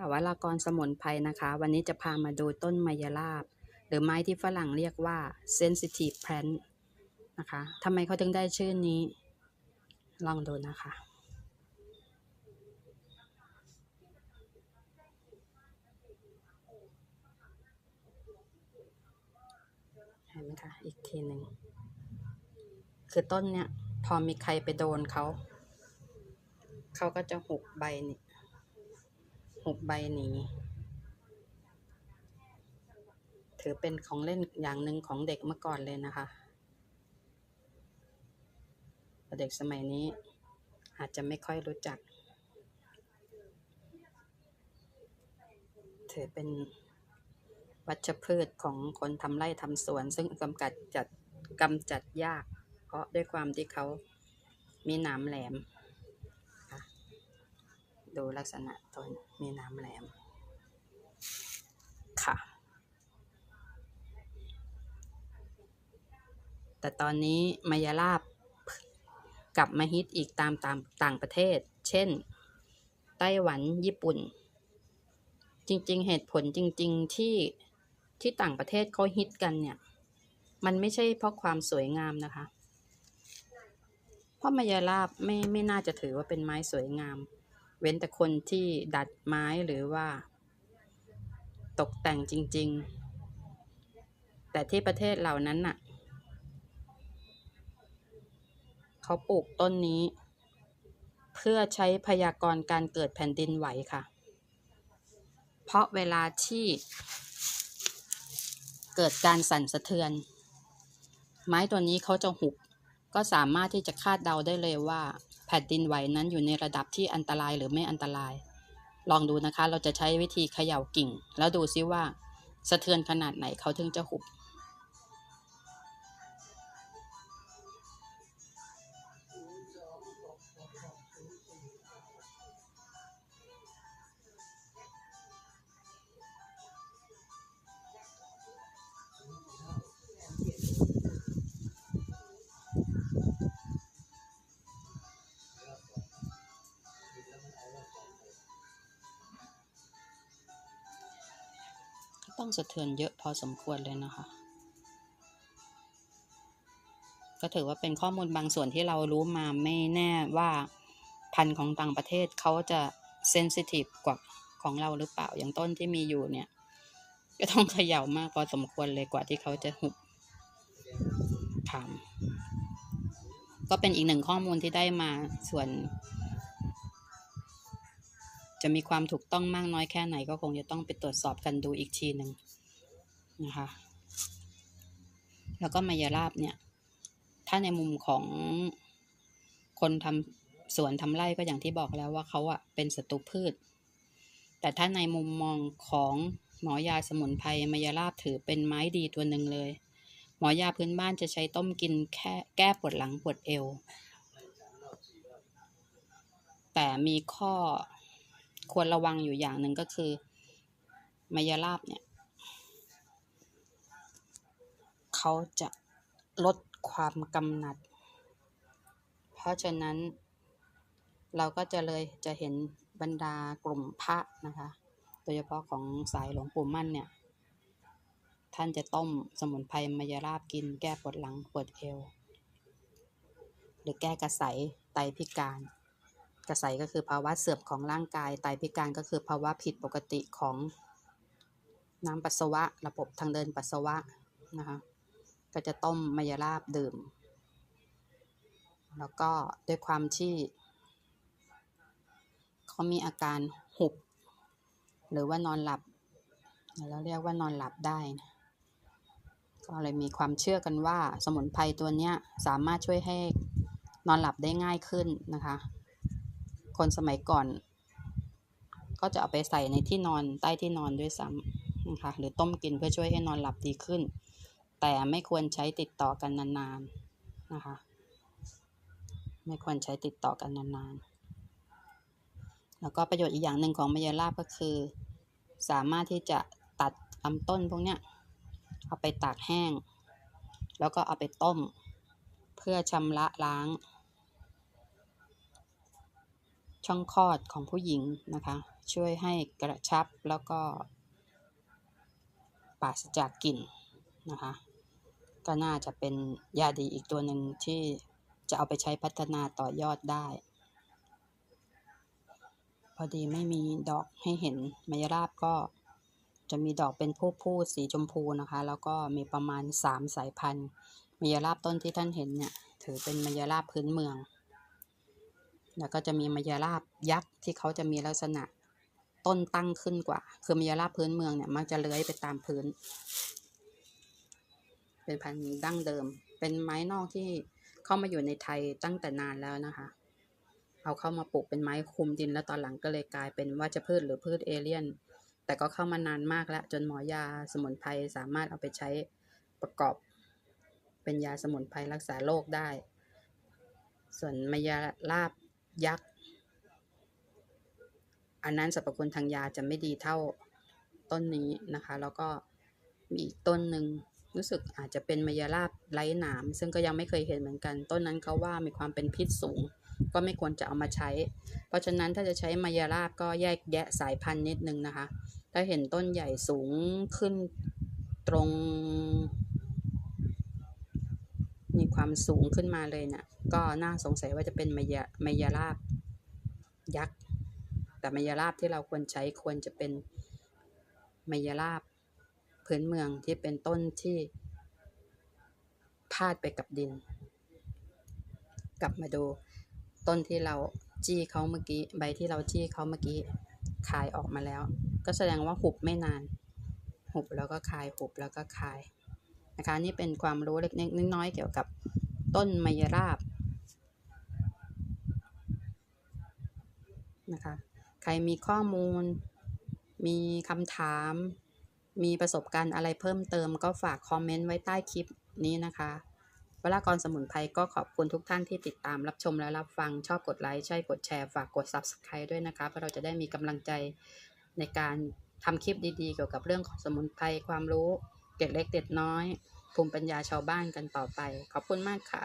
ค่ะวรากรสมุนไพรนะคะ วันนี้จะพามาดูต้นมายราบ หรือไม้ที่ฝรั่งเรียกว่า sensitive plant นะคะทำไมเขาถึงได้ชื่อนี้ ลองดูนะคะ เห็นไหมคะ อีกทีหนึ่ง คือต้นเนี้ย พอมีใครไปโดนเขา เขาก็จะหุบใบนี่ หุบใบหนีถือเป็นของเล่นอย่างหนึ่งของเด็กเมื่อก่อนเลยนะคะ เด็กสมัยนี้อาจจะไม่ค่อยรู้จัก ถือเป็นวัชพืชของคนทำไร่ทำสวน ซึ่งกำกัดจัดกำจัดยาก เพราะด้วยความที่เขามีหนามแหลม ดูลักษณะต้นมีนามแหลม ค่ะ แต่ตอนนี้มายาลาบกลับมาฮิตอีกตามตามต่างประเทศ เช่น ไต้หวันญี่ปุ่น จริง ๆ เหตุผลจริง ๆ ที่ที่ต่างประเทศเขาฮิตกันเนี่ย มันไม่ใช่เพราะความสวยงามนะคะ เพราะมายาลาบไม่ไม่น่าจะถือว่าเป็นไม้สวยงาม เว้นแต่คนที่ดัดไม้หรือว่า ตกแต่งจริง ๆ แต่ที่ประเทศเหล่านั้นน่ะ เขาปลูกต้นนี้ เพื่อใช้พยากรณ์การเกิดแผ่นดินไหวค่ะ เพราะเวลาที่เกิดการสั่นสะเทือน ไม้ตัวนี้เขาจะหุบ ก็สามารถที่จะคาดเดาได้เลยว่า แผ่นดินไหวนั้นอยู่ในระดับที่อันตรายหรือไม่อันตราย ลองดูนะคะ เราจะใช้วิธีเขย่ากิ่ง แล้วดูซิว่า สะเทือนขนาดไหนเขาถึงจะหุบ ต้องสะเทือนเยอะพอสมควรเลยนะคะ ก็ถือว่าเป็นข้อมูลบางส่วนที่เรารู้มาไม่แน่ว่าพันธุ์ของต่างประเทศเขาจะเซนซิทีฟกว่าของเราหรือเปล่าอย่างต้นที่มีอยู่เนี่ย ก็ต้องเขย่ามากพอสมควรเลยกว่าที่เขาจะหุบถามก็เป็นอีกหนึ่งข้อมูลที่ได้มาส่วน จะมีความถูกต้องมากน้อยแค่ไหนก็คงจะต้องไปตรวจสอบกันดูอีกทีหนึ่งนะคะ แล้วก็มายาลาบเนี่ย ถ้าในมุมของคนทำสวนทำไร่ก็อย่างที่บอกแล้วว่าเขาอะเป็นศัตรูพืช แต่ถ้าในมุมมองของหมอยาสมุนไพรมายาลาบถือเป็นไม้ดีตัวหนึ่งเลย หมอยาพื้นบ้านจะใช้ต้มกินแค่แก้ปวดหลังปวดเอว แต่มีข้อ ควรระวังอยู่อย่างหนึ่งก็คือมายาลาบเนี่ย เขาจะลดความกำหนัด เพราะฉะนั้น เราก็จะเลยจะเห็นบรรดากลุ่มพระนะคะ โดยเฉพาะของสายหลวงปู่มั่นเนี่ย ท่านจะต้มสมุนไพรมายาลาบกินแก้ปวดหลังปวดเอว หรือแก้กระสายไตพิการ กระใสก็คือภาวะเสื่อมของร่างกาย ไตพิการก็คือภาวะผิดปกติของน้ำปัสสาวะ ระบบทางเดินปัสสาวะนะคะก็จะต้มมายาลาบดื่ม แล้วก็ด้วยความที่เขามีอาการหุบ หรือว่านอนหลับเราเรียกว่านอนหลับได้นะก็เลยมีความเชื่อกันว่าสมุนไพรตัวนี้สามารถช่วยให้นอนหลับได้ง่ายขึ้นนะคะ คนสมัยก่อน ก็จะเอาไปใส่ในที่นอนใต้ที่นอนด้วยซ้ำนะคะหรือต้มกินเพื่อช่วยให้นอนหลับดีขึ้น แต่ไม่ควรใช้ติดต่อกันนานๆนะคะ ไม่ควรใช้ติดต่อกันนานๆ แล้วก็ประโยชน์อีกอย่างหนึ่งของมายาลาบก็คือ สามารถที่จะตัดลำต้นพวกเนี้ยเอาไปตากแห้ง แล้วก็เอาไปต้ม เพื่อชำระล้าง ช่องคลอดของผู้หญิงนะคะ ช่วยให้กระชับแล้วก็ปราศจากกลิ่นนะคะ ก็น่าจะเป็นยาดีอีกตัวหนึ่งที่จะเอาไปใช้พัฒนาต่อยอดได้ พอดีไม่มีดอกให้เห็นมายราบก็จะมีดอกเป็นผู้พูดสีชมพูนะคะ แล้วก็มีประมาณ 3 สายพันธุ์มายราบต้นที่ท่านเห็นเนี่ย ถือเป็นมายราบพื้นเมือง แล้วก็จะมีมายราบยักษ์ที่เขาจะมีลักษณะต้นตั้งขึ้นกว่า คือมายาราบพื้นเมืองเนี่ยมักจะเลื้อยไปตามพื้น เป็นพันธุ์ดั้งเดิม เป็นไม้นอกที่เข้ามาอยู่ในไทยตั้งแต่นานแล้วนะคะ เอาเข้ามาปลูกเป็นไม้คุมดินแล้วตอนหลังก็เลยกลายเป็นวัชพืชหรือพืชเอเลี่ยน แต่ก็เข้ามานานมากแล้ว จนหมอยาสมุนไพรสามารถเอาไปใช้ประกอบ เป็นยาสมุนไพรรักษาโรคได้ ส่วนมายาลาบ ยักษ์ อันนั้นสรรพคุณทางยาจะไม่ดีเท่าต้นนี้นะคะ แล้วก็มีอีกต้นหนึ่งรู้สึกอาจจะเป็นมายาลาบไร้หนาม ซึ่งก็ยังไม่เคยเห็นเหมือนกัน ต้นนั้นเขาว่ามีความเป็นพิษสูง ก็ไม่ควรจะเอามาใช้ เพราะฉะนั้นถ้าจะใช้มายาลาบก็แยกแยะสายพันธุ์นิดนึงนะคะ ถ้าเห็นต้นใหญ่สูงขึ้นตรง มีความสูงขึ้นมาเลยเนะี่ย ก็น่าสงสัยว่าจะเป็นมายามยาลาบยักษ์ แต่มายาลาบที่เราควรใช้ควรจะเป็นมายาลาบพื้นเมืองที่เป็นต้นที่พาดไปกับดิน กลับมาดูต้นที่เราจี้เขาเมื่อกี้ใบที่เราจี้เขาเมื่อกี้คายออกมาแล้ว ก็แสดงว่าหุบไม่นาน หุบแล้วก็คายหุบแล้วก็คายนะคะนี่เป็นความรู้เล็กๆน้อยๆเกี่ยวกับต้นมยราบ นะคะ ใครมีข้อมูล มีคำถาม มีประสบการณ์อะไรเพิ่มเติมก็ฝากคอมเมนต์ไว้ใต้คลิปนี้นะคะวลากรสมุนไพรก็ขอบคุณทุกท่านที่ติดตามรับชมและรับฟังชอบกดไลค์ใช่กดแชร์ฝากกด Subscribe ด้วยนะคะ เพื่อเราจะได้มีกำลังใจในการทำคลิปดีๆ เกี่ยวกับเรื่องของสมุนไพรความรู้เด็กเล็กเด็กน้อย ภูมิปัญญาชาวบ้านกันต่อไป ขอบคุณมากค่ะ